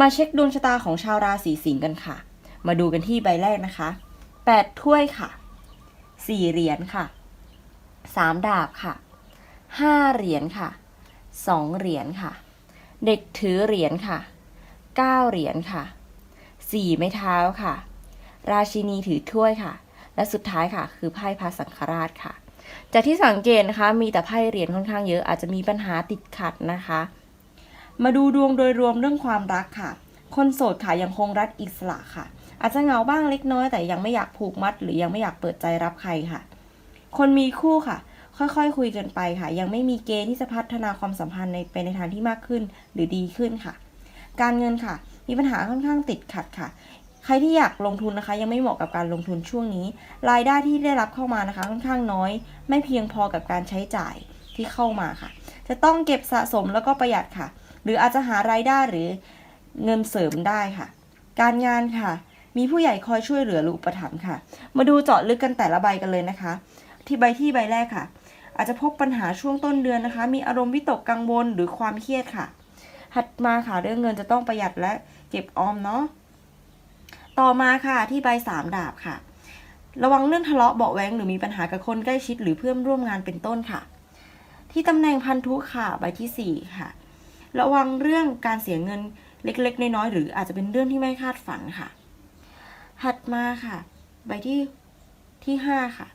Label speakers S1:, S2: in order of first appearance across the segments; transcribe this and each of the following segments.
S1: มาเช็คดวงชะตาของชาวราศีสิงห์กันค่ะ มาดูกันที่ใบแรกนะคะ 8 ถ้วยค่ะ 4 เหรียญค่ะ 3 ดาบค่ะ 5 เหรียญค่ะ 2 เหรียญค่ะ เด็กถือเหรียญค่ะ 9 เหรียญค่ะ 4 ไม้เท้าค่ะ ราชินีถือถ้วยค่ะ และสุดท้ายค่ะ คือไพ่พระสังฆราชค่ะ จากที่สังเกตนะคะ มีแต่ไพ่เหรียญค่อนข้างเยอะอาจจะมีปัญหาติดขัดนะคะ มาดูดวงโดยรวมเรื่องความรักค่ะ คนโสดค่ะยังคงรักอิสระค่ะ อาจจะเหงาบ้างเล็กน้อยแต่ยังไม่อยากผูกมัด หรือยังไม่อยากเปิดใจรับใครค่ะ คนมีคู่ค่ะ ค่อยๆคคุยกันไปค่ะ ยังไม่มีเกณฑ์ที่จะพัฒนาความสัมพันธ์ในไปในทางที่มากขึ้นหรือดีขึ้นค่ะ การเงินค่ะ มีปัญหาค่อนข้างติดขัดค่ะ ใครที่อยากลงทุนนะคะ ยังไม่เหมาะกับการลงทุนช่วงนี้ รายได้ที่ได้รับเข้ามานะคะ ค่อนข้างน้อย ไม่เพียงพอกับการใช้จ่ายที่เข้ามาค่ะ จะต้องเก็บสะสมแล้วก็ประหยัดค่ะ หรืออาจจะหารายได้หรือเงินเสริมได้ค่ะ การงานค่ะ มีผู้ใหญ่คอยช่วยเหลือหรืออุปถัมภ์ค่ะ มาดูเจาะลึกกันแต่ละใบกันเลยนะคะ ที่ใบที่ใบแรกค่ะ อาจจะพบปัญหาช่วงต้นเดือนนะคะ มีอารมณ์วิตกกังวลหรือความเครียดค่ะ ถัดมาค่ะเรื่องเงินจะต้องประหยัดและเก็บออมเนาะต่อมาค่ะที่ใบสามดาบค่ะ ระวังเรื่องทะเลาะเบาแวงหรือมีปัญหากับคนใกล้ชิดหรือเพื่อนร่วมงานเป็นต้นค่ะ ที่ตำแหน่งพันธุค่ะ ใบที่สี่ค่ะ ระวังเรื่องการเสียเงินเล็กๆ น้อยๆหรืออาจจะเป็นเรื่องที่ไม่คาดฝันค่ะถัดมาค่ะ ใบที่ที่ห้าค่ะ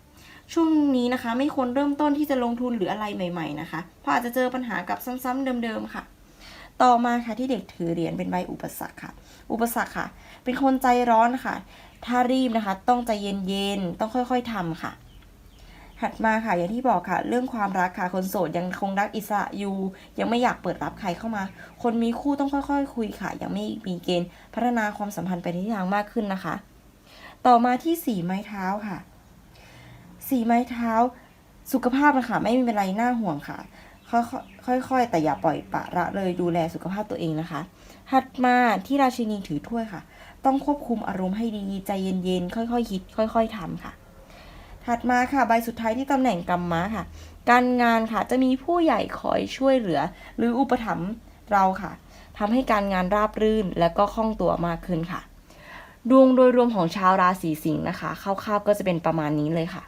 S1: ช่วงนี้นะคะไม่ควรเริ่มต้นที่จะลงทุนหรืออะไรใหม่ ๆนะคะ เพราะอาจจะเจอปัญหากับซ้ำๆเดิมๆค่ะ ต่อมาค่ะที่เด็กถือเหรียญเป็นใบอุปสรรคค่ะ อุปสรรคค่ะ เป็นคนใจร้อนค่ะ ถ้ารีบนะคะ ต้องใจเย็นๆต้องค่อยๆทำค่ะ ถัดมาค่ะอย่างที่บอกค่ะ เรื่องความรักค่ะคนโสดยังคงรักอิสระอยู่ ยังไม่อยากเปิดรับใครเข้ามา คนมีคู่ต้องค่อยๆคุยค่ะ ยังไม่มีเกณฑ์ พัฒนาความสัมพันธ์ไปในทิศทางมากขึ้นนะคะ ต่อมาที่สีไม้เท้าค่ะ สีไม้เท้า สุขภาพนะคะไม่มีอะไรน่าห่วงค่ะค่อยๆค่อยแต่อย่าปล่อยปะละเลยดูแลสุขภาพตัวเองนะคะ ถัดมาที่ราชินีถือถ้วยค่ะ ต้องควบคุมอารมณ์ให้ดีใจเย็นๆ ค่อยๆ คิด ค่อย ๆทำค่ะ ถัดมาค่ะใบสุดท้ายที่ตำแหน่งกรรมะค่ะ การงานค่ะจะมีผู้ใหญ่คอยช่วยเหลือ หรืออุปถัมภ์เราค่ะทำให้การงานราบรื่นและก็คล่องตัวมากขึ้นค่ะ ดวงโดยรวมของชาวราศีสิงห์นะคะคร่าวๆก็จะเป็นประมาณนี้เลยค่ะ